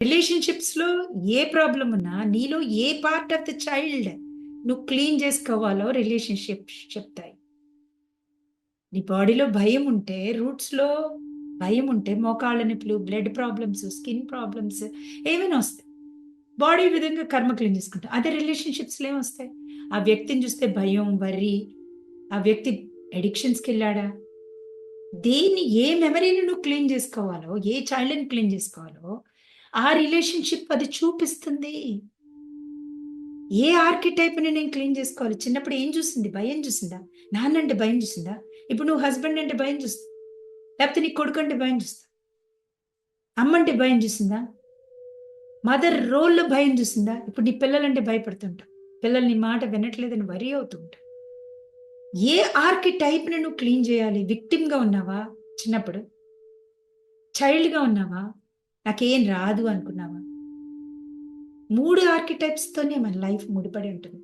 రిలేషన్‌షిప్స్‌లో ఏ problem ఉన్నా నీలో ఏ పార్ట్ ఆఫ్ ద చైల్డ్ నువ్వు క్లీన్ చేసుకోవాలో రిలేషన్‌షిప్స్ చెప్తాయి. నీ బాడీలో భయం ఉంటే రూట్స్‌లో భయం ఉంటే మోకాళ్ళ నొప్పులు, బ్లడ్ ప్రాబ్లమ్స్, స్కిన్ ప్రాబ్లమ్స్ ఏమైనా వస్తాయి. బాడీ విధంగా కర్మ క్లీన్ చేసుకుంటాం. అదే రిలేషన్‌షిప్స్‌లో ఏమొస్తాయి? ఆ వ్యక్తిని చూస్తే భయం, వర్రీ ఆ వ్యక్తి అడిక్షన్స్‌కెళ్ళాడా? దేన్ని ఏ మెమరీని నువ్వు క్లీన్ చేసుకోవాలో, ఏ చైల్డ్‌ని క్లీన్ చేసుకోవాలో ఆ రిలేషన్‌షిప్ అది చూపిస్తుంది. ఏ ఆర్కిటైప్‌ని నేను క్లీన్ చేసుకోవాలి? చిన్నప్పుడు ఏం చూసింది? భయం చూసిందా? నాన్న అంటే భయం చూసిందా? ఇప్పుడు నువ్వు హస్బెండ్ అంటే భయం చూస్తా లేకపోతే నీ కొడుకంటే భయం చూస్తావు. అమ్మంటే భయం చూసిందా? మదర్ రోల్‌లో భయం చూసిందా? ఇప్పుడు నీ పిల్లలంటే భయపడుతుంటావు. పిల్లలు నీ మాట వినట్లేదని వరి అవుతుంటా ఏ ఆర్కిటైప్‌ని నువ్వు క్లీన్ చేయాలి? విక్టిమ్‌గా ఉన్నావా చిన్నప్పుడు? చైల్డ్‌గా ఉన్నావా? నాకేం రాదు అనుకున్నావా? మూడు ఆర్కిటైప్స్‌తోనే మన లైఫ్ ముడిపడి ఉంటుంది.